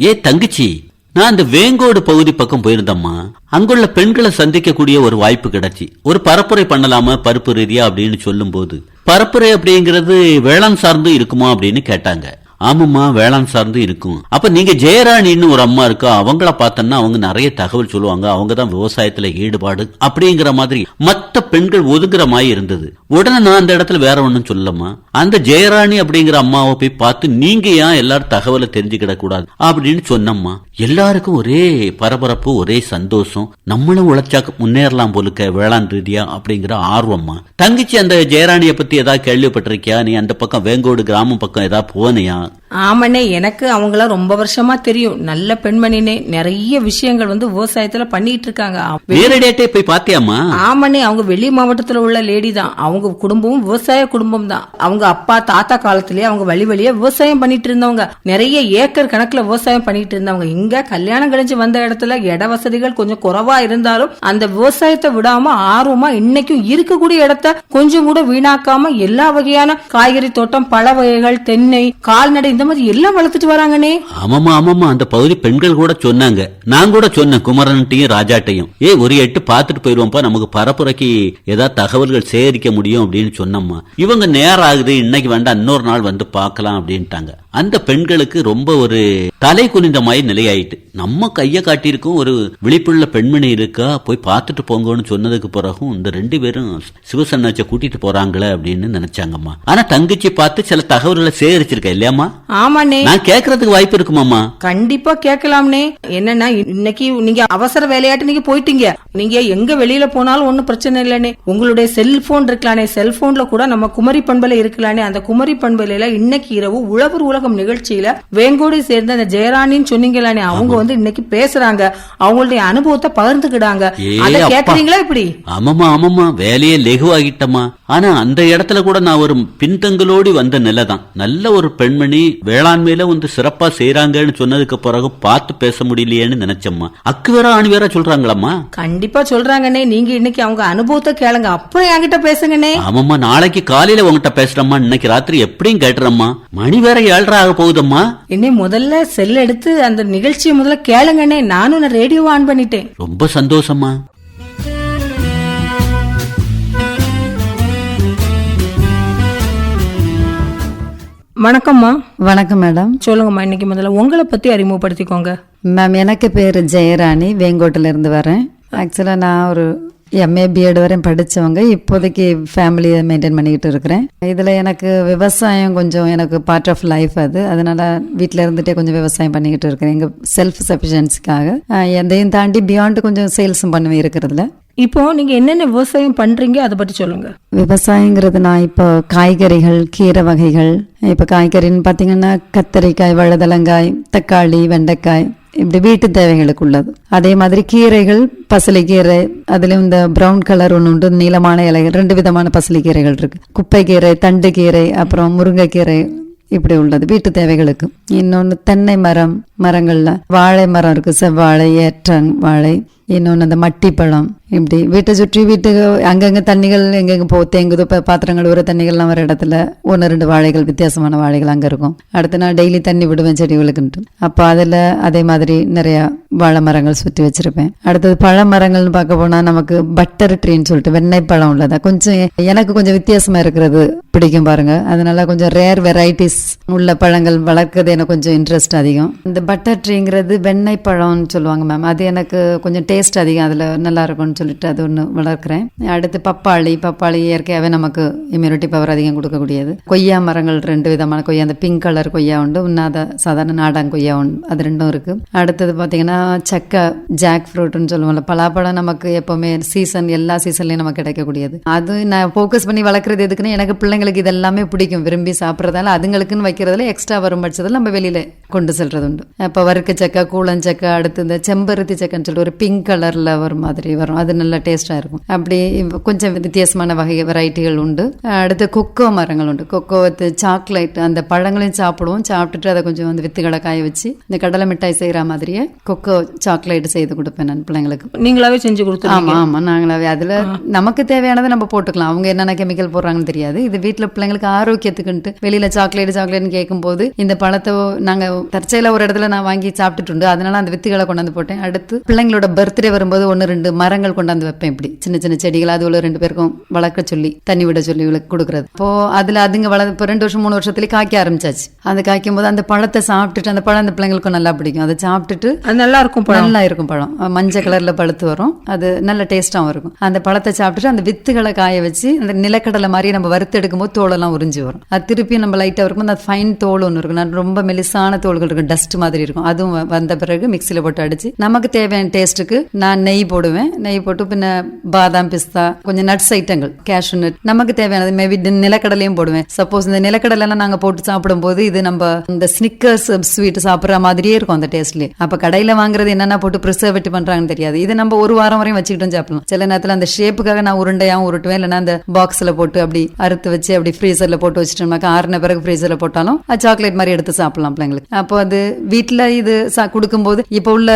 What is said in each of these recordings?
ஏ தங்கச்சி நான் அந்த வேங்கோடு பகுதி பக்கம் போயிருந்தம்மா. அங்குள்ள பெண்களை சந்திக்கக்கூடிய ஒரு வாய்ப்பு கிடைச்சி. ஒரு பரப்புரை பண்ணலாமா பருப்பு ரீதியா அப்படின்னு சொல்லும் போது பரப்புரை அப்படிங்கிறது வேளாண் சார்ந்து இருக்குமா அப்படின்னு கேட்டாங்க. ஆமாம்மா வேளாண் சார்ந்து இருக்கும். அப்ப நீங்க ஜெயராணின்னு ஒரு அம்மா இருக்கா? அவங்கள பார்த்தோன்னா அவங்க நிறைய தகவல் சொல்லுவாங்க. அவங்க தான் விவசாயத்துல ஈடுபாடு அப்படிங்கிற மாதிரி மத்த பெண்கள் ஒதுங்குற மாதிரி இருந்தது. உடனே நான் அந்த இடத்துல வேற ஒண்ணும் சொல்லமா அந்த ஜெயராணி அப்படிங்கிற அம்மாவை போய் பார்த்து நீங்க ஏன் எல்லாரும் தகவலை தெரிஞ்சுக்கிட கூடாது? அப்படின்னு சொன்னம்மா. எல்லாருக்கும் ஒரே பரபரப்பு ஒரே சந்தோஷம். நம்மளும் உழைச்சா முன்னேறலாம் போலுக்க வேளாண் ரீதியா அப்படிங்கிற ஆர்வம்மா. தங்கச்சி அந்த ஜெயராணியை பத்தி ஏதாவது கேள்விப்பட்டிருக்கியா? நீ அந்த பக்கம் வேங்கோடு கிராமம் பக்கம் ஏதாவது போனியா? ஆமாண்ணே எனக்கு அவங்கள ரொம்ப வருஷமா தெரியும். நல்ல பெண்மணினே நிறைய விஷயங்கள் வந்து விவசாயத்துல பண்ணிட்டு இருக்காங்க. நேரடியாட்டே போய் பாத்தியாமா ஆமாண்ணே அவங்க வெளி மாவட்டத்துல உள்ள லேடி தான். அவங்க குடும்பமும் விவசாய குடும்பம் தான். அவங்க அப்பா தாத்தா காலத்திலேயே அவங்க வழி வழியா விவசாயம் பண்ணிட்டு இருந்தவங்க. நிறைய ஏக்கர் கணக்குல விவசாயம் பண்ணிட்டு இருந்தவங்க. இங்க கல்யாணம் கழிஞ்சு வந்த இடத்துல இட வசதிகள் கொஞ்சம் குறைவா இருந்தாலும் அந்த விவசாயத்தை விடாம ஆர்வமா இன்னைக்கும் இருக்கக்கூடிய இடத்த கொஞ்சம் கூட வீணாக்காம எல்லா வகையான காய்கறி தோட்டம் பழ வகைகள் தென்னை கால்நடை அந்த மாதிரி எல்லாம் வளர்த்துட்டு வராங்கனே ஆமாமா ஆமாமா அந்த பகுதி பெண்கள் கூட சொன்னாங்க. நான் கூட சொன்னேன் குமரன்ட்டையும் ராஜாட்டையும். ஏ ஒரு எட்டு பார்த்துட்டு போயிருவோம்ப்பா நமக்கு பரப்புரைக்கு ஏதாவது தகவல்கள் சேகரிக்க முடியும் அப்படின்னு சொன்னம்மா. இவங்க நேரம் ஆகுது. இன்னைக்கு வேண்டாம் இன்னொரு நாள் வந்து பார்க்கலாம் அப்படின்ட்டாங்க. அந்த பெண்களுக்கு ரொம்ப ஒரு தலை குனிந்த மாதிரி நிலையாயிட்டு. நம்ம கைய காட்டியிருக்கோம் ஒரு விழிப்புள்ள பெண்மணி இருக்கா? போய் பார்த்துட்டு போங்கன்னு சொன்னதுக்கு பிறகும் இந்த ரெண்டு பேரும் சிவசன்னாச்ச கூட்டிட்டு போறாங்களே அப்படின்னு நினைச்சாங்கம்மா. ஆனா தங்கச்சி பார்த்து சில தகவல்களை சேகரிச்சிருக்க இல்லையாம்மா? ஆமாண்ணே. நான் கேட்கறதுக்கு வாய்ப்பு இருக்குமாம்மா? கண்டிப்பா கேட்கலாம்னே என்னன்னா இன்னைக்கு நீங்க அவசர வேலையாட்டு நீங்க போயிட்டீங்க. நீங்க எங்க வெளியில போனாலும் ஒண்ணும் பிரச்சனை இல்லனே உங்களுடைய செல்போன் இருக்கலானே செல்போன்ல கூட நம்ம குமரி பண்பலை இருக்கலானே அந்த குமரி பண்பலையில இன்னைக்கு இரவு உழவர் உலகம் நிகழ்ச்சியில வேங்கோடு சேர்ந்த அந்த ஜெயராணின்னு சொன்னீங்களானே அவங்க வந்து இன்னைக்கு பேசுறாங்க. அவங்களுடைய அனுபவத்தை பகிர்ந்துக்கிடாங்க. அத. கேக்குறீங்களா இப்படி? ஆமாமா ஆமாமா வேலையே லெகுவாகிட்டமா ஆனா அந்த இடத்துல கூட நான் ஒரு பின்தங்களோடி வந்த நிலை தான். நல்ல ஒரு பெண்மணி வேளாண்மையில வந்து சிறப்பா செய்யறாங்கன்னு சொன்னதுக்கு பிறகு பார்த்து பேச முடியலையேன்னு நினைச்சம்மா. அக்கு வேற ஆணி வேற கண்டிப்பா சொல்றாங்கண்ணே. நீங்க இன்னைக்கு அவங்க அனுபவத்தை கேளுங்க. அப்புறம் என்கிட்ட பேசுங்கண்ணே. ஆமாம்மா நாளைக்கு காலையில உங்ககிட்ட பேசுறம்மா. இன்னைக்கு ராத்திரி எப்படியும் கேட்டுறம்மா. மணி வேற ஏழரை ஆக போகுதம்மா? என்னை முதல்ல செல் எடுத்து அந்த நிகழ்ச்சியை முதல்ல கேளுங்கண்ணே. நானும் நான் ரேடியோ ஆன் பண்ணிட்டேன். ரொம்ப சந்தோஷமா வணக்கம்மா. வணக்கம் மேடம். சொல்லுங்கம்மா இன்னைக்கு முதல்ல உங்களை பத்தி அறிமுகப்படுத்திக்கோங்க. மேம் எனக்கு பேர் ஜெயராணி. வேங்கோட்டில் இருந்து வரேன் ஆக்சுவலாக நான் ஒரு எம்ஏ பிஎட் வரையும் படித்தவங்க இப்போதைக்கு ஃபேமிலியை மெயின்டைன் பண்ணிக்கிட்டு இருக்கிறேன். இதில் எனக்கு விவசாயம் கொஞ்சம் எனக்கு பார்ட் ஆஃப் லைஃப் அது. அதனால வீட்டில் இருந்துகிட்டே கொஞ்சம் விவசாயம் பண்ணிக்கிட்டு இருக்கிறேன். எங்கள் செல்ஃப் சஃபிஷியன்சிக்காக எதையும் தாண்டி பியாண்டு கொஞ்சம் சேல்ஸும் பண்ணுவேன் இருக்கிறதுல. இப்போ நீங்க என்னென்ன விவசாயம் பண்றீங்க? அதை பத்தி சொல்லுங்க. விவசாயங்கிறது நான் இப்போ காய்கறிகள் கீரை வகைகள். இப்போ காய்கறின்னு பார்த்தீங்கன்னா கத்தரிக்காய் வழுதலங்காய் தக்காளி வெண்டைக்காய். இப்படி வீட்டு தேவைகளுக்கு உள்ளது அதே மாதிரி கீரைகள் பசலைக்கீரை அதுலயும் இந்த ப்ரௌன் கலர் ஒன்று உண்டு நீளமான இலைகள் ரெண்டு விதமான பசலைக்கீரைகள் இருக்கு. குப்பைக்கீரை தண்டுக்கீரை அப்புறம் முருங்கைக்கீரை இப்படி உள்ளது வீட்டு தேவைகளுக்கு. இன்னொன்று தென்னை மரம் மரங்கள்ல வாழை மரம் இருக்கு செவ்வாழை ஏற்றன் வாழை இன்னொன்று அந்த மட்டிப்பழம். இப்படி வீட்டை சுற்றி வீட்டுக்கு அங்கங்கே தண்ணிகள் எங்கெங்க போ தேங்குது இப்போ பாத்திரங்கள் ஒரு தண்ணிகள்லாம் வர இடத்துல ஒன்று ரெண்டு வாழைகள் வித்தியாசமான வாழைகள் அங்கே இருக்கும். அடுத்து நான் டெய்லி தண்ணி விடுவேன் செடிகளுக்குன்ட்டு அப்போ அதில் அதே மாதிரி நிறையா வாழை மரங்கள் சுற்றி வச்சுருப்பேன். அடுத்தது பழ மரங்கள்னு பார்க்க போனால் நமக்கு பட்டர் ட்ரீன்னு சொல்லிட்டு வெண்ணெய் பழம் உள்ளதா? கொஞ்சம் எனக்கு கொஞ்சம் வித்தியாசமாக இருக்கிறது பிடிக்கும் பாருங்கள் அதனால கொஞ்சம் ரேர் வெரைட்டிஸ் உள்ள பழங்கள் வளர்க்குறது எனக்கு கொஞ்சம் இன்ட்ரெஸ்ட் அதிகம். இந்த பட்டர் ட்ரீங்கிறது வெண்ணெய் பழம்னு சொல்லுவாங்க மேம் அது எனக்கு கொஞ்சம் டேஸ்ட் அதிகம் அதில் நல்லா இருக்கும்னு சொல்லிட்டு அது ஒன்று வளர்க்குறேன். அடுத்து பப்பாளி பப்பாளி இயற்கையாகவே நமக்கு இம்யூனிட்டி பவர் அதிகம் கொடுக்கக்கூடியது. கொய்யா மரங்கள் ரெண்டு விதமான கொய்யா அந்த பிங்க் கலர் கொய்யா உண்டு உண்ணாத சாதாரண நாடான் கொய்யா உண்டு அது ரெண்டும் இருக்கு. அடுத்தது பார்த்தீங்கன்னா சக்கை ஜாக் ஃப்ரூட்னு சொல்லுவோம்ல பலாப்பழம் நமக்கு எப்போவுமே சீசன் எல்லா சீசன்லயும் நமக்கு கிடைக்கக்கூடியது. அது நான் ஃபோக்கஸ் பண்ணி வளர்க்குறது எதுக்குன்னா எனக்கு பிள்ளைங்களுக்கு இது எல்லாமே பிடிக்கும். விரும்பி சாப்பிட்றதால அதுங்களுக்குன்னு வைக்கிறதுல எக்ஸ்ட்ரா வரும் பட்சத்தில் நம்ம வெளியில கொண்டு செல்றது உண்டு இப்போ வறுக்கு சக்கை கூளஞ்சக்கை அடுத்து இந்த செம்பருத்தி சக்கைன்னு சொல்லிட்டு ஒரு பிங்க் கலர்ல ஒரு மாதிரி வரும். அது நல்ல டேஸ்டா இருக்கும். அப்படி கொஞ்சம் வித்தியாசமான வகை வெரைட்டிகள் உண்டு. அடுத்து கொக்கோ மரங்கள் உண்டு. கொக்கோ வித்து சாக்லேட் அந்த பழங்களையும் சாப்பிடுவோம். சாப்பிட்டுட்டு அதை கொஞ்சம் வந்து வித்துகளை காய வச்சு இந்த கடலை மிட்டாய் செய்யற மாதிரியே கொக்கோ சாக்லேட் செய்து கொடுப்பேன் நான் பிள்ளைங்களுக்கு. நீங்களாவே செஞ்சு கொடுத்துருவீங்க? ஆமா ஆமா. நாங்களாவே அதுல நமக்கு தேவையானதை நம்ம போட்டுக்கலாம். அவங்க என்னென்ன கெமிக்கல் போடுறாங்கன்னு தெரியாது. இது வீட்ல பிள்ளைங்களுக்கு ஆரோக்கியத்துக்குன்ட்டு. வெளியில சாக்லேட் சாக்லேட்னு கேட்கும்போது இந்த பழத்தை நாங்க தற்செயலா ஒரு இடத்துல நான் வாங்கி சாப்பிட்டுட்டு உண்டு. அதனால அந்த வித்துகளை கொண்டாந்து போட்டேன். அடுத்து பிள்ளைங்களோட பர்த்டே வரும்போது ஒன்னு ரெண்டு மரங்கள் கொண்டாந்து வைப்பேன் இப்படி. சின்ன சின்ன செடிகள் அது உள்ள ரெண்டு பேருக்கும் வளர்க்க சொல்லி தண்ணி விட சொல்லி இவளுக்கு கொடுக்குறது. இப்போ அதுல அதுங்க வள இப்போ ரெண்டு வருஷம் மூணு வருஷத்துலயே காய்க்க ஆரம்பிச்சாச்சு. அந்த காய்க்கும் போது அந்த பழத்தை சாப்பிட்டுட்டு அந்த பழம் அந்த பிள்ளைங்களுக்கும் நல்லா பிடிக்கும். அதை சாப்பிட்டுட்டு அது நல்லா இருக்கும் பழம். நல்லா இருக்கும் பழம். மஞ்சள் கலர்ல பழுத்து வரும். அது நல்ல டேஸ்டாவும் இருக்கும். அந்த பழத்தை சாப்பிட்டுட்டு அந்த வித்துகளை காய வச்சு அந்த நிலக்கடலை மாதிரி நம்ம வறுத்து எடுக்கும்போது தோலெல்லாம் உறிஞ்சி வரும். அது திருப்பி நம்ம லைட்டா இருக்கும் அந்த ஃபைன் தோல் ஒன்று இருக்கும். நான் ரொம்ப மெலிசான தோள்கள் இருக்கும். டஸ்ட் மாதிரி இருக்கும். அதுவும் வந்த பிறகு மிக்சியில போட்டு அடிச்சு நமக்கு தேவையான டேஸ்ட்டுக்கு நான் நெய் போடுவேன். நெய் போட்டு பின்ன பாதாம் பிஸ்தா கொஞ்சம் நட்ஸ் ஐட்டங்கள். கேஷ்யூ நட் நமக்கு தேவையானது மேபி நிலக்கடலையும் போடுவேன். சப்போஸ் இந்த நிலக்கடலைலாம் நாங்கள் நாங்க போட்டு சாப்பிடும்போது இது நம்ம இந்த ஸ்னிக்கர்ஸ் ஸ்வீட் சாப்பிடுற மாதிரியே இருக்கும் அந்த டேஸ்ட்லயே அப்ப கடையில வாங்குறது என்னென்ன போட்டு ப்ரிசர்வேட் பண்றாங்கன்னு தெரியாது. இது நம்ம ஒரு வாரம் வரையும் வச்சுக்கிட்டும் சாப்பிடலாம். சில நேரத்தில் அந்த ஷேப்புக்காக நான் உருண்டையாகவும் உருட்டுவேன். இல்லைன்னா அந்த பாக்ஸ்ல போட்டு அப்படி அறுத்து வச்சு அப்படி ஃப்ரீசரில் போட்டு வச்சுட்டோம்னாக்கா ஆறுன பிறகு ஃப்ரீசரில் போட்டாலும் சாக்லேட் மாதிரி எடுத்து சாப்பிடலாம் பிள்ளைங்களுக்கு. அப்போ அது வீட்டில் இது கொடுக்கும்போது இப்போ உள்ள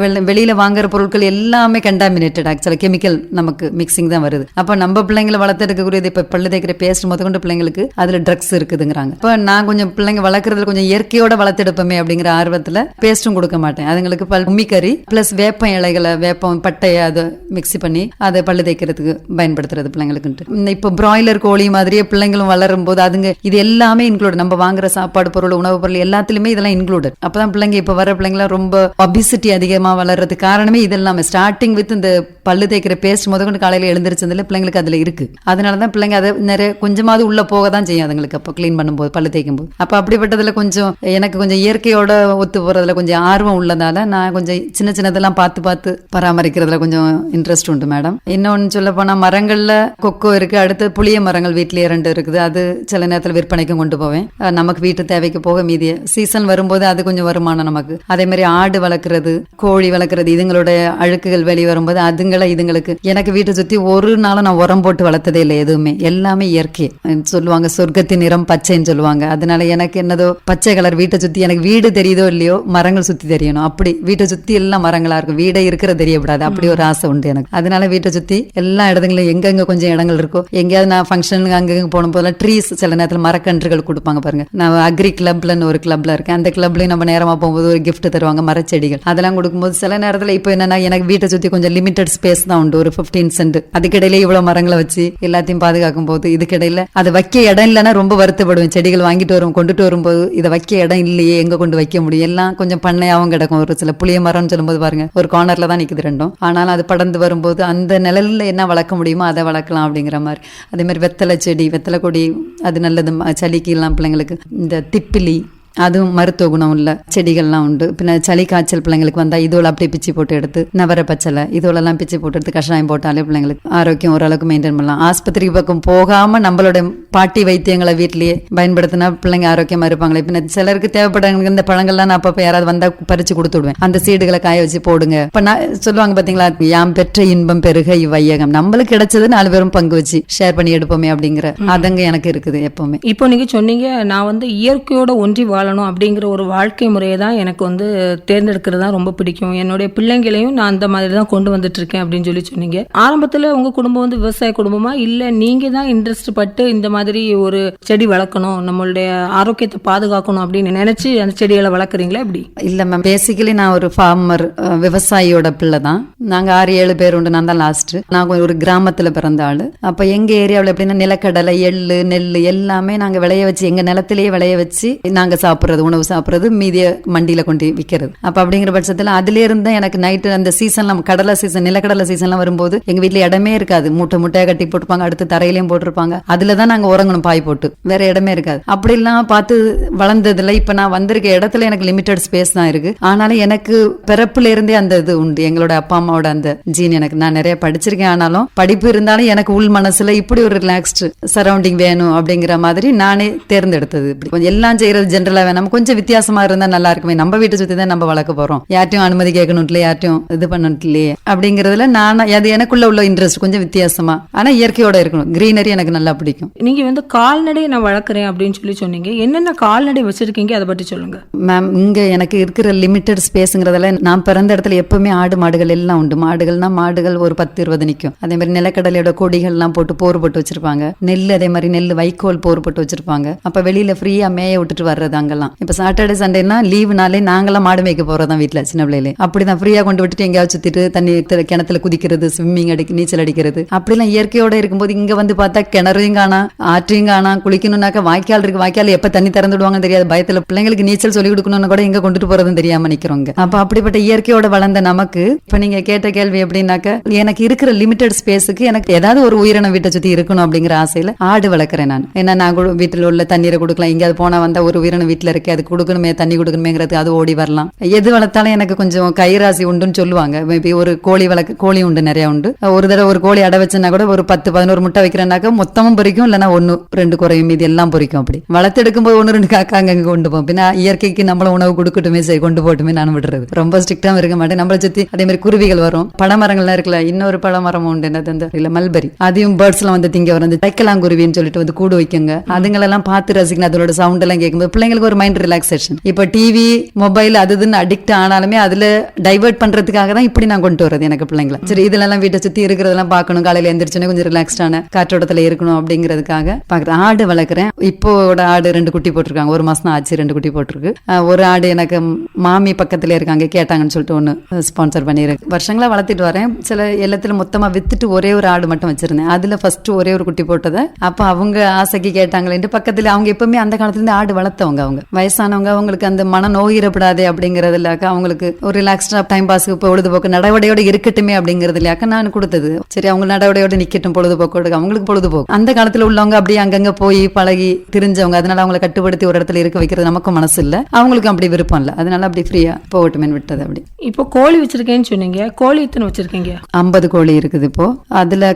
வெளியில் வெளியில வாங்குற பொருட்கள் எல்லாமே கண்டாமினேட்டட் ஆக்சுவலாக கெமிக்கல் நமக்கு மிக்சிங் தான் வருது. அப்போ நம்ம பிள்ளைங்களை வளர்த்தெடுக்கக்கூடியது இப்போ பள்ளி தேய்க்கிற பேஸ்ட் முத கொண்டு பிள்ளைங்களுக்கு அதுல ட்ரக்ஸ் இருக்குதுங்கிறாங்க. இப்போ நான் கொஞ்சம் பிள்ளைங்க வளர்க்குறதுல கொஞ்சம் இயற்கையோட வளர்த்தெடுப்போமே அப்படிங்கிற ஆர்வத்துல பேஸ்ட்டும் கொடுக்க மாட்டேன். அதுங்களுக்கு பல் உம்மிக்கறி ப்ளஸ் வேப்பம் இலைகளை வேப்பம் பட்டையை அதை மிக்ஸி பண்ணி அதை பள்ளி தேய்க்கிறதுக்கு பயன்படுத்துறது பிள்ளைங்களுக்குன்ட்டு. இப்போ பிராய்லர் கோழி மாதிரியே பிள்ளைங்களும் வளரும் போது அதுங்க இது எல்லாமே இன்க்ளூட் நம்ம வாங்குற சாப்பாடு பொருள் உணவு பொருள் எல்லாத்துலேயுமே இதெல்லாம் இன்க்ளூடட் அப்பதான் பிள்ளைங்க இப்போ வர பிள்ளைங்களாம் ரொம்ப ஒபிசிட்டி அதிகமா வளர்றதுக்கு காரணமே நம்ம ஸ்டார்டிங் வித் இந்த பல்லு தேய்க்கிற பேஸ்ட் முதற்கொண்டு காலையில் எழுந்திரிச்சதுல பிள்ளைங்களுக்கு அதுல இருக்கு. அதனாலதான் பிள்ளைங்க அதை நிறைய கொஞ்சமாவது உள்ள போக தான் செய்யும் அதுங்களுக்கு. அப்போ க்ளீன் பண்ணும்போது பல்லு தேய்க்கும் போது அப்போ அப்படிப்பட்டதில் கொஞ்சம் எனக்கு கொஞ்சம் இயற்கையோட ஒத்து போகிறதுல கொஞ்சம் ஆர்வம் உள்ளதால நான் கொஞ்சம் சின்ன சின்னதெல்லாம் பார்த்து பார்த்து பராமரிக்கிறதுல கொஞ்சம் இன்ட்ரெஸ்ட் உண்டு மேடம் இன்னொன்று சொல்ல போனால் மரங்களில் கொக்கோ இருக்கு. அடுத்து புளிய மரங்கள் வீட்லேயே ரெண்டு இருக்குது. அது சில நேரத்தில் விற்பனைக்கும் கொண்டு போவேன். நமக்கு வீட்டு தேவைக்கு போக மீதிய. சீசன் வரும்போது அது கொஞ்சம் வருமானம் நமக்கு. அதே மாதிரி ஆடு வளர்க்குறது கோழி வளர்க்குறது இதுங்களுடைய அழுக்குகள் வெளியே வரும்போது அதுங்களை இதுங்களுக்கு எனக்கு வீட்டை சுத்தி ஒரு நாளும் நான் உரம் போட்டு வளர்த்ததே இல்லை எதுவுமே. எல்லாமே இயற்கை. சொல்லுவாங்க சொர்க்கத்தின் நிறம் பச்சைன்னு சொல்லுவாங்க. அதனால எனக்கு என்னதோ பச்சை கலர் வீட்டை சுத்தி எனக்கு வீடு தெரியுதோ இல்லையோ மரங்கள் சுத்தி தெரியணும். அப்படி வீட்டை சுத்தி எல்லாம் மரங்களா இருக்கும். வீடே இருக்கிற தெரியக்கூடாது அப்படி ஒரு ஆசை உண்டு எனக்கு. அதனால வீட்டை சுத்தி எல்லா இடத்துங்களும் எங்கெங்க கொஞ்சம் இடங்கள் இருக்கோ எங்கேயாவது நான் ஃபங்க்ஷனுக்கு அங்கங்க போன போதெல்லாம் ட்ரீஸ் சில நேரத்தில் மரக்கன்றுகள் கொடுப்பாங்க பாருங்க. நான் அக்ரி கிளப்லன்னு ஒரு கிளப்ல இருக்கேன். அந்த கிளப்லயும் நம்ம நேரமா போகும்போது ஒரு கிஃப்ட் தருவாங்க மரச்செடிகள். அதெல்லாம் கொடுக்கும்போது சில நேரத்துல இப்போ என்னன்னா எனக்கு வீட்டை சுத்தி கொஞ்சம் லிமிடெட் ஸ்பேஸ் தான் உண்டு. ஒரு 15 சென்ட் அதுக்கிடையில இவ்வளவு மரங்களை வச்சு எல்லாத்தையும் பாதுகாக்கும் போது இதுக்கிடையில அதை வைக்க இடம் இல்லைன்னா ரொம்ப வருத்தப்படுவேன். செடிகள் வாங்கிட்டு வரும் கொண்டுட்டு வரும்போது இதை வைக்க இடம் இல்லையே எங்க கொண்டு வைக்க முடியும்? எல்லாம் கொஞ்சம் பண்ணையாவும் கிடக்கும். ஒரு சில புளிய மரம்னு சொல்லும்போது பாருங்க ஒரு கார்னர்ல தான் நிக்குது ரெண்டும். ஆனாலும் அது படர்ந்து வரும்போது அந்த நிழலில் என்ன வளர்க்க முடியுமோ அதை வளர்க்கலாம் அப்படிங்கிற மாதிரி. அதே மாதிரி வெத்தலை செடி வெத்தலை கொடி அது நல்லது ம- சளிக்கு எல்லாம் பிள்ளைங்களுக்கு. இந்த திப்பிலி அதுவும் மருத்துவ குணம் உள்ள செடிகள்லாம் உண்டு. பின்ன சளி காய்ச்சல் பிள்ளைங்களுக்கு வந்தா இதோல அப்படியே பிச்சு போட்டு எடுத்து நவர பச்சலை இதோலெல்லாம் பிச்சு போட்டு எடுத்து கஷாயம் போட்டாலே பிள்ளைங்களுக்கு ஆரோக்கியம் ஓரளவுக்கு மெயின்டைன் பண்ணலாம். ஆஸ்பத்திரி பக்கம் போகாம நம்மளோட பாட்டி வைத்தியங்களை வீட்டிலேயே பயன்படுத்தினா பிள்ளைங்க ஆரோக்கியமா இருப்பாங்களே. பின்ன சிலருக்கு தேவைப்படுற இந்த பழங்கள்லாம் நான் அப்பப்ப யாராவது வந்தா பறிச்சு கொடுத்து விடுவேன். அந்த சீடுகளை காய வச்சு போடுங்க. இப்ப நான் சொல்லுவாங்க பாத்தீங்களா யாம் பெற்ற இன்பம் பெருக இவ்வையகம். நம்மளுக்கு கிடைச்சது நாலு பேரும் பங்கு வச்சு ஷேர் பண்ணி எடுப்போமே அப்படிங்கிற அதங்க எனக்கு இருக்குது எப்பவுமே. இப்போ நீங்க சொன்னீங்க நான் வந்து இயற்கையோட ஒன்றி வாழணும் அப்படிங்கிற ஒரு வாழ்க்கை முறையை தான் எனக்கு வந்து தேர்ந்தெடுக்கிறது தான் ரொம்ப பிடிக்கும். என்னுடைய பிள்ளைங்களையும் நான் அந்த மாதிரி தான் கொண்டு வந்துட்டு இருக்கேன் அப்படின்னு சொல்லி சொன்னீங்க. ஆரம்பத்துல உங்க குடும்பம் வந்து விவசாய குடும்பமா? இல்ல நீங்க தான் இன்ட்ரெஸ்ட் பட்டு இந்த மாதிரி ஒரு செடி வளர்க்கணும் நம்மளுடைய ஆரோக்கியத்தை பாதுகாக்கணும் அப்படின்னு நினைச்சு அந்த செடிகளை வளர்க்குறீங்களா எப்படி? இல்லை மேம் பேசிக்கலி நான் ஒரு ஃபார்மர் விவசாயியோட பிள்ளை தான். நாங்க ஆறு ஏழு பேர் உண்டு. நான் தான் லாஸ்ட் நான் ஒரு கிராமத்துல பிறந்த ஆள். அப்ப எங்க ஏரியாவில் எப்படின்னா நிலக்கடலை எள்ளு நெல் எல்லாமே நாங்க விளைய வச்சு எங்க நிலத்திலேயே விளைய வச்சு நாங்கள் சாப்பிட்றது உணவு சாப்பிட்றது மீதிய மண்டியில் கொண்டு விற்கிறது அப்போ அப்படிங்கிற பட்சத்தில் அதுல எனக்கு நைட்டு அந்த சீசன்லாம் கடலை சீசன் நிலக்கடலை சீசன்லாம் வரும்போது எங்கள் வீட்டில் இடமே இருக்காது. மூட்டை முட்டையாக கட்டி போட்டுப்பாங்க அடுத்து தரையிலையும் போட்டிருப்பாங்க. அதில் தான் நாங்கள் உறங்கணும் பாய் போட்டு. வேற இடமே இருக்காது. அப்படிலாம் பார்த்து வளர்ந்ததுல இப்போ நான் வந்திருக்க இடத்துல எனக்கு லிமிட்டட் ஸ்பேஸ் தான் இருக்கு. ஆனாலும் எனக்கு பிறப்புலேருந்தே அந்த இது உண்டு. எங்களோட அப்பா அம்மாவோட அந்த ஜீன் எனக்கு நான் நிறைய படிச்சிருக்கேன். ஆனாலும் படிப்பு இருந்தாலும் எனக்கு உள் மனசுல இப்படி ஒரு ரிலாக்ஸ்டு சரௌண்டிங் வேணும் அப்படிங்கிற மாதிரி நானே தேர்ந்தெடுத்தது. இப்படி கொஞ்சம் எல்லாம் செய்யறது ஜென்ரலா ஜென்ரலா வேணாம் கொஞ்சம் வித்தியாசமா இருந்தா நல்லா இருக்குமே. நம்ம வீட்டை சுத்தி தான் நம்ம வளர்க்க போறோம். யார்ட்டையும் அனுமதி கேட்கணும் இல்லையே யார்ட்டையும் இது பண்ணணும் இல்லையே அப்படிங்கறதுல நான் அது எனக்குள்ள உள்ள இன்ட்ரெஸ்ட் கொஞ்சம் வித்தியாசமா. ஆனா இயற்கையோட இருக்கணும். கிரீனரி எனக்கு நல்லா பிடிக்கும். நீங்க வந்து கால்நடை நான் வளர்க்குறேன் அப்படின்னு சொல்லி சொன்னீங்க. என்னென்ன கால்நடை வச்சிருக்கீங்க? அதை பற்றி சொல்லுங்க. மேம் இங்க எனக்கு இருக்கிற லிமிட்டட் ஸ்பேஸ்ங்கிறதுல நான் பிறந்த இடத்துல எப்பவுமே ஆடு மாடுகள் எல்லாம் உண்டு. மாடுகள்னா மாடுகள் ஒரு பத்து இருபது நிக்கும். அதே மாதிரி நிலக்கடலையோட கொடிகள்லாம் போட்டு போர் போட்டு வச்சிருப்பாங்க. நெல் அதே மாதிரி நெல் வைக்கோல் போர் போட்டு வச்சிருப்பாங்க. அப்ப வெளியில ஃப்ரீயா மேய விட்டுட்டு வர்றது நாங்கெல்லாம். இப்ப சாட்டர்டே சண்டேனா லீவுனாலே நாங்களாம் மாடு மேய்க்க போறதான் வீட்டுல சின்ன பிள்ளையில. அப்படிதான் ஃப்ரீயா கொண்டு விட்டுட்டு எங்கேயாவது சுத்திட்டு தண்ணி கிணத்துல குதிக்கிறது ஸ்விம்மிங் அடி நீச்சல் அடிக்கிறது. அப்படிலாம் இயற்கையோட இருக்கும்போது இங்க வந்து பார்த்தா கிணறையும் காணா ஆற்றையும் காணா குளிக்கணும்னாக்க வாய்க்கால் இருக்கு. வாய்க்கால் எப்ப தண்ணி திறந்து விடுவாங்கன்னு தெரியாது. பயத்துல பிள்ளைங்களுக்கு நீச்சல் சொல்லி கொடுக்கணும்னு கூட இங்க கொண்டுட்டு போறதுன்னு தெரியாம நிக்கிறோங்க அப்ப அப்படிப்பட்ட இயற்கையோட வளர்ந்த நமக்கு இப்ப நீங்க கேட்ட கேள்வி எப்படின்னாக்க எனக்கு இருக்கிற லிமிடெட் ஸ்பேஸுக்கு எனக்கு ஏதாவது ஒரு உயிரினம் வீட்டை சுத்தி இருக்கணும் அப்படிங்கிற ஆசையில ஆடு வளர்க்குறேன் நான். ஏன்னா நான் வீட்டில் வீட்டுல உள்ள தண்ணீரை கொடுக்கலாம். எங்கேயாவது போனா வந்தா ஒரு உயிரினம் வீட்டில் இருக்கு அது கொடுக்கணுமே தண்ணி கொடுக்கணுமேங்கிறது அது ஓடி வரலாம். எது வளர்த்தாலும் எனக்கு கொஞ்சம் கைராசி உண்டுன்னு சொல்லுவாங்க. மேபி ஒரு கோழி வளர்க்க கோழி உண்டு நிறைய உண்டு. ஒரு தடவை ஒரு கோழி அடை வச்சுன்னா கூட ஒரு பத்து பதினோரு முட்டை வைக்கிறேன்னாக்க மொத்தமும் பொரிக்கும் இல்லைனா ஒன்று ரெண்டு குறையும். இது எல்லாம் பொறிக்கும் அப்படி. வளர்த்தெடுக்கும் போது ஒன்று ரெண்டு காக்கா அங்கே கொண்டு போகும் பின்னா இயற்கைக்கு நம்மள உணவு கொடுக்கட்டுமே சரி கொண்டு போட்டுமே நான் விடுறது. ரொம்ப ஸ்ட்ரிக்டாக இருக்க மாட்டேன். நம்மளை சுத்தி அதே மாதிரி குருவிகள் வரும். பழமரங்கள்லாம் இருக்குல்ல இன்னொரு பழமரம் உண்டு என்னது அந்த இல்லை மல்பரி. அதையும் பேர்ட்ஸ் எல்லாம் வந்து திங்க வரும். தைக்கலாங்குருவின்னு சொல்லிட்டு வந்து கூடு வைக்குங்க. அதுங்களெல்லாம் பார்த்து ரசிக்கணும். அதோட சவுண்ட் எல்லாம் கேட்கும்போது பிள்ளைங்களுக்கு ஒரு மைண்ட் ரிலாக்ஸேஷன் இப்ப டிவி மொபைல் அது இதுன்னு அடிக்ட் ஆனாலுமே அதுல டைவர்ட் பண்றதுக்காக தான் இப்படி நான் கொண்டு வரது எனக்கு பிள்ளைங்களை. சரி இதுல எல்லாம் வீட்டை சுத்தி இருக்கிறதெல்லாம் பார்க்கணும். காலையில எந்திரிச்சோன்னே கொஞ்சம் ரிலாக்ஸ்டான காற்றோட்டத்துல இருக்கணும் அப்படிங்கிறதுக்காக பாக்குறேன் ஆடு வளர்க்குறேன். இப்போட ஆடு ரெண்டு குட்டி போட்டிருக்காங்க. ஒரு மாசம் ஆச்சு ரெண்டு குட்டி போட்டிருக்கு. ஒரு ஆடு எனக்கு மாமி பக்கத்துல இருக்காங்க கேட்டாங்கன்னு சொல்லிட்டு ஒன்னு ஸ்பான்சர் பண்ணியிருக்கு. வருஷங்களா வளர்த்துட்டு வரேன். சில எல்லாத்துல மொத்தமா வித்துட்டு ஒரே ஒரு ஆடு மட்டும் வச்சிருந்தேன். அதுல ஃபர்ஸ்ட் ஒரே ஒரு குட்டி போட்டதை அப்ப அவங்க ஆசைக்கு கேட்டாங்களேன்ட்டு பக்கத்துல அவங்க எப்பவுமே அந்த காலத்துல இருந்து ஆடு வளர்த்தவங்க அவங்க. வயசானவங்க. அவங்களுக்கு அந்த மன நோயிடப்படாதே அப்படிங்கறதுலாக்க அவங்களுக்கு ஒரு ரிலாக்ஸ்டா டைம் பாஸ்க்கு பொழுதுபோக்கு நடவடிக்கையோட இருக்கட்டுமே அப்படிங்கறதுலாக்க நான் கொடுத்தது. சரி அவங்க நடவடிக்கையோட நிக்கட்டும் பொழுதுபோக்கோட அவங்களுக்கு பொழுதுபோக்கு. அந்த காலத்துல உள்ளவங்க அப்படியே அங்கங்க போய் பழகி தெரிஞ்சவங்க அதனால அவங்களை கட்டுப்படுத்தி ஒரு இடத்துல இருக்க வைக்கிறது நமக்கும் மனசு இல்ல. அவங்களுக்கும் அப்படி விருப்பம் இல்ல. அதனால அப்படி ஃப்ரீயா போகட்டுமே விட்டது அப்படி. இப்போ கோழி வச்சிருக்கேன்னு சொன்னீங்க. கோழி எத்தனை வச்சிருக்கீங்க? ஐம்பது கோழி இருக்குது இப்போ. அதுல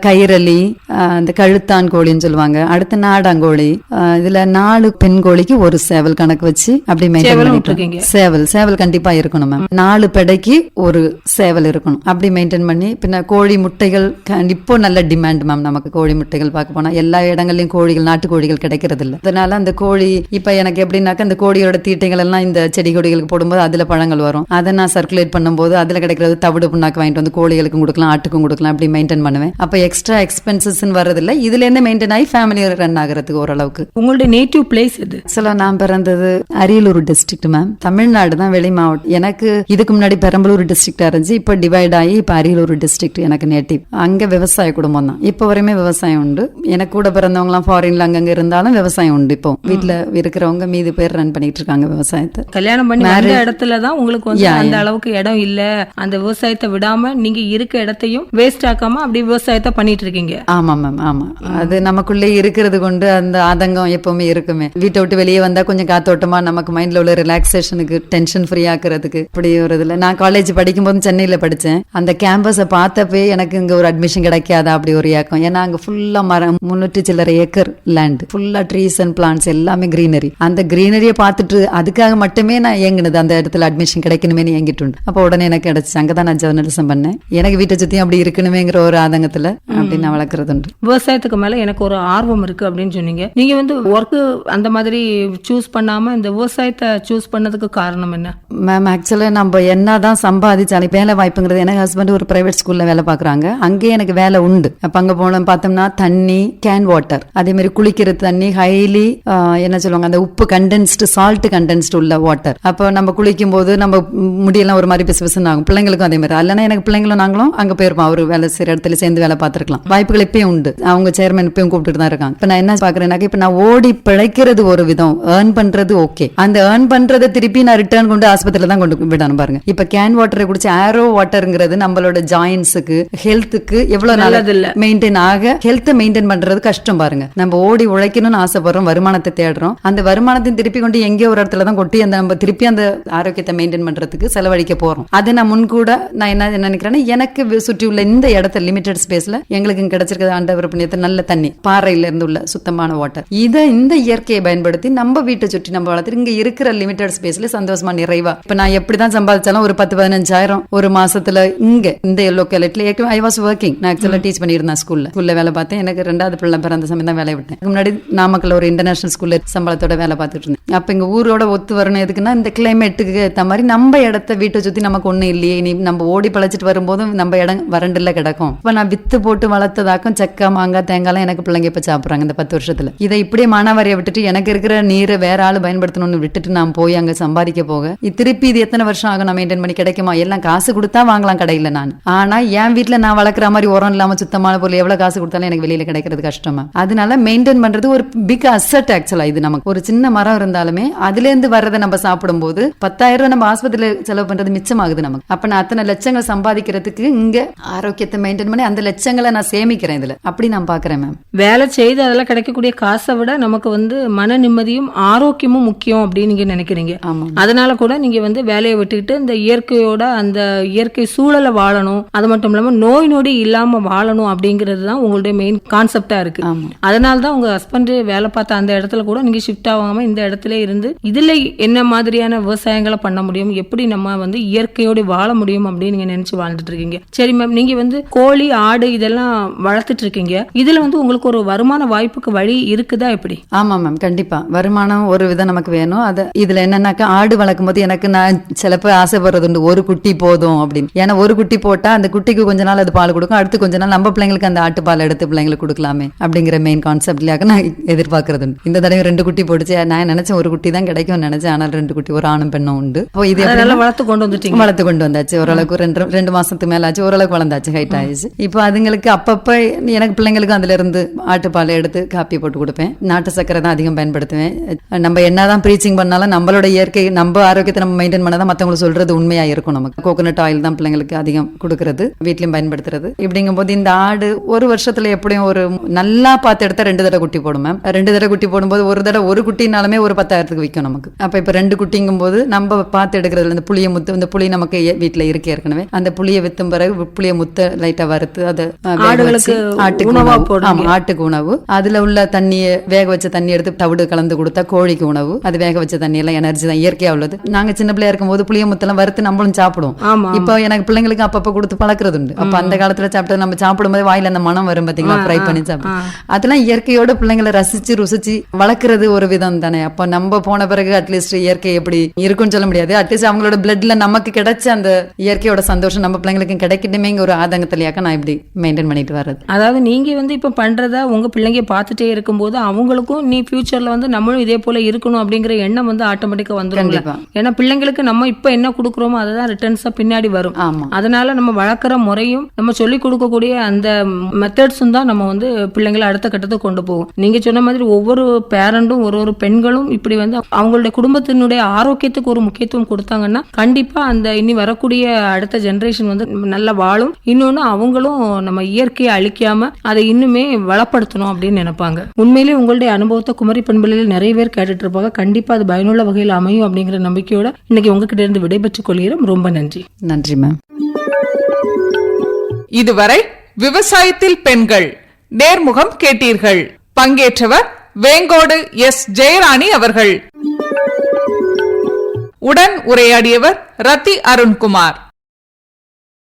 ஆஹ், இந்த கழுத்தான் கோழின்னு சொல்லுவாங்க. அடுத்து நாடாங்கோழி. இதுல நாலு பெண் கோழிக்கு ஒரு சேவல் கணக்கு வச்சு அப்படி சேவலும் பண்ணிட்டு. சேவல் சேவல் கண்டிப்பா இருக்கணும் மேம் நாலு பெடைக்கு ஒரு சேவல் இருக்கணும். அப்படி மெயின்டைன் பண்ணி பின்ன கோழி முட்டைகள் இப்போ நல்ல டிமாண்ட் மேம் நமக்கு கோழி முட்டைகள் பார்க்க போனா. எல்லா இடங்கள்லயும் கோழிகள் நாட்டு கோழிகள் கிடைக்கிறது இல்ல அதனால அந்த கோழி இப்ப எனக்கு எப்படின்னாக்க அந்த கோழியோட தீட்டைகள் எல்லாம் இந்த செடி கொடிகளுக்கு போடும்போது அதுல பழங்கள் வரும். அதை நான் சர்க்குலேட் பண்ணும்போது அதுல கிடைக்கிறது தவிடு புண்ணாக்கு வாங்கிட்டு வந்து கோழிகளுக்கும் கொடுக்கலாம் ஆட்டுக்கும் கொடுக்கலாம் அப்படி மெயின்டைன் பண்ணுவேன். அப்ப எக்ஸ்ட்ரா எக்ஸ்பென்சஸ் வரதில்ல இதுல இருந்து மெயின்டைன் ஆகி ஃபேமிலி ரன் ஆகுறதுக்கு ஓரளவுக்கு. உங்களுடைய நேட்டிவ் பிளேஸ் எது? ஆக்சுவலா நான் பிறந்தது அரியலூர் டிஸ்ட்ரிக்ட் மேம் தமிழ்நாடு தான் வெளி மாவட்டம் எனக்கு இதுக்கு முன்னாடி பெரம்பலூர் டிஸ்ட்ரிக்டா இருந்துச்சு இப்ப டிவைட் ஆகி இப்ப அரியலூர் டிஸ்ட்ரிக்ட் எனக்கு நேட்டிவ் அங்க விவசாய குடும்பம் தான். இப்ப வரையுமே விவசாயம் உண்டு. எனக்கு கூட பிறந்தவங்க எல்லாம் ஃபாரின்ல அங்கங்க இருந்தாலும் விவசாயம் உண்டு இப்போ. வீட்டுல இருக்கிறவங்க மீதி பேர் ரன் பண்ணிட்டு இருக்காங்க விவசாயத்தை. கல்யாணம் பண்ணி அந்த இடத்துல தான் உங்களுக்கு வந்து அந்த அளவுக்கு இடம் இல்ல. அந்த விவசாயத்தை விடாம நீங்க இருக்க இடத்தையும் வேஸ்ட் ஆக்காம அப்படி விவசாயத்தை பண்ணிட்டு இருக்கீங்க. ஆமா மேம் ஆமா. அது நமக்குள்ளே இருக்கிறது கொண்டு அந்த ஆதங்கம் எப்பவுமே இருக்குமே. வீட்டை விட்டு வெளியே வந்தா கொஞ்சம் காத்தோட்டமாக நமக்கு மைண்ட்ல உள்ள ரிலாக்ஸேஷனுக்கு டென்ஷன் ஃப்ரீ ஆக்குறதுக்கு இப்படி ஒரு இதில். நான் காலேஜ் படிக்கும் போது படித்தேன் படிச்சேன். அந்த கேம்பஸை பார்த்தப்பே எனக்கு இங்க ஒரு அட்மிஷன் கிடைக்காதா அப்படி ஒரு ஏக்கம். ஏன்னா அங்க ஃபுல்லா மரம் முன்னூற்றி சில்லறை ஏக்கர் லேண்ட் ஃபுல்லா ட்ரீஸ் அண்ட் பிளான்ஸ் எல்லாமே கிரீனரி அந்த க்ரீனரியை பார்த்துட்டு அதுக்காக மட்டுமே நான் ஏங்கினது அந்த இடத்துல அட்மிஷன் கிடைக்கணுமே ஏங்கிட்டு உண்டு. அப்போ உடனே எனக்கு கிடைச்சு அங்கதான் நான் ஜேர்னலிசம் பண்ணேன். எனக்கு வீட்டை சுத்தியும் அப்படி இருக்கணுமேங்கிற ஒரு ஆதங்கத்துல அப்படி நான் வளர்க்கறது உண்டு. விவசாயத்துக்கு மேல எனக்கு ஒரு ஆர்வம் இருக்கு அப்படின்னு சொன்னீங்க. நீங்க வந்து ஒர்க்கு அந்த மாதிரி சூஸ் பண்ண பண்ணாமல் இந்த விவசாயத்தை சூஸ் பண்ணதுக்கு காரணம் என்ன? மேம் ஆக்சுவலாக நம்ம என்ன தான் சம்பாதிச்சாலும் வேலை வாய்ப்புங்கிறது எனக்கு ஹஸ்பண்ட் ஒரு பிரைவேட் ஸ்கூலில் வேலை பார்க்குறாங்க. அங்கேயே எனக்கு வேலை உண்டு. அப்போ அங்கே போன பார்த்தோம்னா தண்ணி கேன் வாட்டர் அதேமாரி குளிக்கிற தண்ணி ஹைலி என்ன சொல்லுவாங்க அந்த உப்பு கண்டென்ஸ்டு சால்ட் கண்டென்ஸ்டு உள்ள வாட்டர் அப்போ நம்ம குளிக்கும் போது நம்ம முடியெல்லாம் ஒரு மாதிரி பிசு பிசுன்னு ஆகும். பிள்ளைங்களுக்கும் அதே மாதிரி. இல்லைன்னா எனக்கு பிள்ளைங்களும் நாங்களும் அங்கே போயிருப்போம். அவர் வேலை செய்கிற இடத்துல சேர்ந்து வேலை பார்த்துருக்கலாம். வாய்ப்புகள் இப்பயும் உண்டு. அவங்க சேர்மன் இப்பயும் கூப்பிட்டுட்டு தான் இருக்காங்க. இப்போ நான் என்ன பார்க்குறேன்னாக்க இப்போ நான் ஓடி பிழைக்கிறது ஒரு விதம். ஏர்ன் பண்றது ஓகே அந்த ஏர்ன் பண்றதை திருப்பி நான் ரிட்டர்ன் கொண்டு ஆஸ்பத்திரியில தான் கொண்டு விடணும் பாருங்க. இப்ப கேன் வாட்டரை குடிச்சு ஆரோ வாட்டருங்கிறது நம்மளோட ஜாயின்ஸுக்கு ஹெல்த்துக்கு எவ்வளவு. நல்லது மெயின்டைன் ஆக ஹெல்த்தை மெயின்டைன் பண்றது கஷ்டம் பாருங்க. நம்ம ஓடி உழைக்கணும்னு ஆசைப்படுறோம் வருமானத்தை தேடுறோம். அந்த வருமானத்தை திருப்பி கொண்டு எங்கேயோ ஒரு இடத்துல தான் கொட்டி அந்த நம்ம திருப்பி அந்த ஆரோக்கியத்தை மெயின்டைன் பண்றதுக்கு செலவழிக்க போறோம். அதை நான் முன்கூட நான் என்ன நினைக்கிறேன்னா எனக்கு சுற்றி உள்ள இந்த இடத்துல லிமிடெட் ஸ்பேஸ்ல எங்களுக்கு கிடைச்சிருக்கிறது ஆண்டவர் புண்ணியத்தை நல்ல தண்ணி பாறையில இருந்து உள்ள சுத்தமான வாட்டர் இதை இந்த இயற்கையை பயன்படுத்தி நம்ம வீட்டை சுற்றி நம்ம வளர்த்து இங்க இருக்கிற லிமிடெட் ஸ்பேஸ்ல சந்தோஷமா நிறைவா. இப்ப நான் எப்படிதான் சம்பாதிச்சாலும் ஒரு பத்து பதினஞ்சாயிரம் ஒரு மாசத்துல இங்க இந்த லொக்காலிட்டில ஐ வாஸ் ஒர்க்கிங் நான் ஆக்சுவலா டீச் பண்ணியிருந்தேன் ஸ்கூல்ல ஸ்கூல்ல வேலை பார்த்தேன். எனக்கு ரெண்டாவது பிள்ளை பிறந்த சமயம் தான் வேலையை விட்டேன். முன்னாடி நாமக்கல்ல ஒரு இன்டர்நேஷனல் ஸ்கூல்ல சம்பளத்தோட வேலை பார்த்துட்டு இருந்தேன். அப்ப இங்க ஊரோட ஒத்து வரணும் எதுக்குன்னா இந்த கிளைமேட்டுக்கு ஏத்த மாதிரி நம்ம இடத்த வீட்டை சுத்தி நமக்கு ஒண்ணும் இல்லையே. நீ நம்ம ஓடி பழச்சிட்டு வரும்போதும் நம்ம இடம் வறண்டுல கிடக்கும். இப்ப நான் வித்து போட்டு வளர்த்ததாக்கும் செக்கா மாங்காய் தேங்காய்லாம் எனக்கு பிள்ளைங்க இப்ப சாப்பிடுறாங்க இந்த பத்து வருஷத்துல. இதை இப்படியே மானாவாரியை விட்டுட்டு எனக்கு இருக்கிற நீரை வேற ஆளு பயன்படுத்தணும்னு விட்டுட்டு நான் போய் அங்க சம்பாதிக்க போக. இது திருப்பி இது எத்தனை வருஷம் ஆகும்? நான் மெயின்டைன் பண்ணி கிடைக்குமா? எல்லாம் காசு கொடுத்தா வாங்கலாம் கடையில நான். ஆனா என் வீட்ல நான் வளர்க்குற மாதிரி உரம் இல்லாம சுத்தமான பொருள் எவ்வளவு காசு கொடுத்தாலும் எனக்கு வெளியில கிடைக்கிறது கஷ்டமா? அதனால மெயின்டைன் பண்றது ஒரு பிக் அசட் ஆக்சுவலா இது நமக்கு. ஒரு சின்ன மரம் இருந்தாலுமே அதுல இருந்து வர்றதை நம்ம சாப்பிடும்போது பத்தாயிரம் ரூபாய் நம்ம ஆஸ்பத்திரியில செலவு பண்றது மிச்சமாகுது நமக்கு. அப்ப நான் அத்தனை லட்சங்கள் சம்பாதிக்கிறதுக்கு இங்க ஆரோக்கியத்தை மெயின்டைன் பண்ணி அந்த லட்சங்களை நான் சேமிக்கிறேன் இதுல. அப்படி நான் பாக்குறேன் மேம் வேலை செய்து அதெல்லாம் கிடைக்கக்கூடிய காசை விட நமக்கு வந்து மன நிம்மதியும் ஆரோக்கியம் ஆரோக்கியமும் முக்கியம் அப்படின்னு நீங்க நினைக்கிறீங்க. அதனால கூட நீங்க வந்து வேலையை விட்டுக்கிட்டு இந்த இயற்கையோட அந்த இயற்கை சூழலை வாழணும். அது மட்டும் இல்லாம நோய் நொடி இல்லாம வாழணும் அப்படிங்கிறது தான் உங்களுடைய மெயின் கான்செப்டா இருக்கு. அதனால தான் உங்க ஹஸ்பண்ட் வேலை பார்த்த அந்த இடத்துல கூட நீங்க ஷிஃப்ட் ஆகாம இந்த இடத்துல இருந்து இதுல என்ன மாதிரியான விவசாயங்களை பண்ண முடியும்? எப்படி நம்ம வந்து இயற்கையோடு வாழ முடியும் அப்படின்னு நீங்க நினைச்சு வாழ்ந்துட்டு இருக்கீங்க. சரி மேம் நீங்க வந்து கோழி ஆடு இதெல்லாம் வளர்த்துட்டு இருக்கீங்க. இதுல வந்து உங்களுக்கு ஒரு வருமான வாய்ப்புக்கு வழி இருக்குதா எப்படி? ஆமா மேம் கண்டிப்பா. வருமானம் ஒரு விதம் நமக்கு வேணும். அது இதுல என்னன்னாக்கா ஆடு வளர்க்கும் போது எனக்கு நான் சிலப்ப ஆசைப்படுறது உண்டு ஒரு குட்டி போதும் அப்படின்னு. ஏன்னா ஒரு குட்டி போட்டா அந்த குட்டிக்கு கொஞ்ச நாள் அது பால் கொடுக்கும். அடுத்து கொஞ்ச நாள் நம்ம பிள்ளைங்களுக்கு அந்த ஆட்டு பால் எடுத்து பிள்ளைங்களுக்கு கொடுக்கலாமே அப்படிங்கிற மெயின் கான்செப்ட்லயாக நான் எதிர்பார்க்கறது உண்டு இந்த தடவை ரெண்டு குட்டி போட்டுச்சு. நான் நினைச்சேன் ஒரு குட்டி தான் கிடைக்கும்னு நினைச்சேன். ஆனால் ரெண்டு குட்டி ஒரு ஆணும் பெண்ணும் உண்டு. இப்போ இது வளர்த்து கொண்டு வந்துட்டீங்க. வளர்த்து கொண்டு வந்தாச்சு. ஓரளவுக்கு ரெண்டு ரெண்டு மாசத்துக்கு மேல ஆச்சு ஓரளவுக்கு வளர்ந்தாச்சு. ஹைட் ஆயிடுச்சு. இப்போ அதுங்களுக்கு அப்பப்ப எனக்கு பிள்ளைங்களுக்கு அதுல இருந்து ஆட்டுப்பாலை எடுத்து காப்பி போட்டு கொடுப்பேன். நாட்டு சக்கரை தான் அதிகம் பயன்படுத்துவேன். நம்ம என்னதான் ப்ரீச்சிங் பண்ணாலும் நம்மளோட இயற்கை நம்ம ஆரோக்கியத்தை நம்ம மெயின்டைன் பண்ணாதான் மத்தவங்களுக்கு சொல்றது உண்மையா இருக்கும் நமக்கு. கோகோனட் ஆயில் தான் பிள்ளைங்களுக்கு அதிகம் கொடுக்கறது வீட்லயும் பயன்படுத்துறது. இப்படிங்கும் போது இந்த ஆடு ஒரு வருஷத்துல எப்படியும் ஒரு நல்லா பார்த்து எடுத்தா ரெண்டு தடவை குட்டி போடும் மேம் ரெண்டு தடவை குட்டி போடும்போது ஒரு தடவை ஒரு குட்டினாலுமே ஒரு பத்தாயிரத்துக்கு விற்கும் நமக்கு. அப்ப இப்ப ரெண்டு குட்டிங்கும் போது நம்ம பார்த்து எடுக்கிறதுல இந்த புளிய முத்து இந்த புளி நமக்கு வீட்ல இருக்கு ஏற்கனவே. அந்த புளிய வித்தும் பிறகு புளிய முத்த லைட்டா வறுத்து அதை உணவா ஆட்டுக்கு உணவு. அதுல உள்ள தண்ணியை வேக வச்ச தண்ணி எடுத்து தவிடு கலந்து கொடுத்தா கோழிக்கு உணவு. அது வேக வச்ச தண்ணி எல்லாம் எனர்ஜி தான் இயற்கையா உள்ளது. நாங்க சின்ன பிள்ளையா இருக்கும்போது புளிய முத்தெல்லாம் வறுத்து நம்மளும் சாப்பிடுவோம். இப்போ எனக்கு பிள்ளைங்களுக்கு அப்பப்ப கொடுத்து பழக்கிறது உண்டு அப்ப அந்த காலத்துல சாப்பிட்டு நம்ம சாப்பிடும்போது வாயில அந்த மனம் வரும் பாத்தீங்களா? ஃப்ரை பண்ணி சாப்பிடும் அதெல்லாம் இயற்கையோட பிள்ளைங்களை ரசிச்சு ருசிச்சு வளர்க்கறது ஒரு விதம் தானே. அப்ப நம்ம போன பிறகு அட்லீஸ்ட் இயற்கை எப்படி இருக்கும்னு சொல்ல முடியாது. அட்லீஸ்ட் அவங்களோட பிளட்ல நமக்கு கிடைச்ச அந்த இயற்கையோட சந்தோஷம் நம்ம பிள்ளைங்களுக்கு கிடைக்கட்டுமேங்க ஒரு ஆதங்கத்திலேயாக்க நான் இப்படி மெயின்டைன் பண்ணிட்டு வர்றது. அதாவது நீங்க வந்து இப்ப பண்றத உங்க பிள்ளைங்க பார்த்துட்டே இருக்கும்போது அவங்களுக்கும் நீ ஃபியூச்சர்ல வந்து நம்மளும் இதே போல இருக்கணும் அப்படிங்கிற எண்ணம் வந்து ஆட்டோமேட்டிக்கா வந்துரும் கண்டிப்பா. ஏன்னா பிள்ளைங்களுக்கு நம்ம இப்ப என்ன கொடுக்குறோமோ அதுதான் ரிட்டர்ன்ஸா பின்னாடி வரும். அதனால நம்ம வளர்க்குற முறையும் நம்ம சொல்லி கொடுக்கக்கூடிய அந்த மெத்தட்ஸும் தான் நம்ம வந்து பிள்ளைங்களை அடுத்த கட்டத்துக்கு கொண்டு போகும். நீங்க சொன்ன மாதிரி ஒவ்வொரு பேரண்டும் ஒரு ஒரு பெண்களும் இப்படி வந்து அவங்களுடைய குடும்பத்தினுடைய ஆரோக்கியத்துக்கு ஒரு முக்கியத்துவம் கொடுத்தாங்கன்னா கண்டிப்பா அந்த இனி வரக்கூடிய அடுத்த ஜெனரேஷன் வந்து நல்லா வாழும். இன்னொன்னு அவங்களும் நம்ம இயற்கையை அழிக்காம அதை இன்னுமே வளப்படுத்தணும் அப்படின்னு நினைப்பாங்க. உண்மையிலேயே உங்களுடைய அனுபவத்தை குமரி பண்பலையில் நிறைய பேர் கேட்டுட்டு இருப்பாங்க கண்டிப்பா அது பயனுள்ள வகையில் அமையும் அப்படிங்கிற நம்பிக்கையோட இன்னைக்கு உங்ககிட்ட இருந்து விடைபெற்றுக் கொள்கிறோம். ரொம்ப நன்றி. நன்றி மேம் இதுவரை விவசாயத்தில் பெண்கள் நேர்முகம் கேட்டீர்கள். பங்கேற்றவர் வேங்கோடு எஸ். ஜெயராணி அவர்கள். உடன் உரையாடியவர் ரத்தி அருண்குமார்.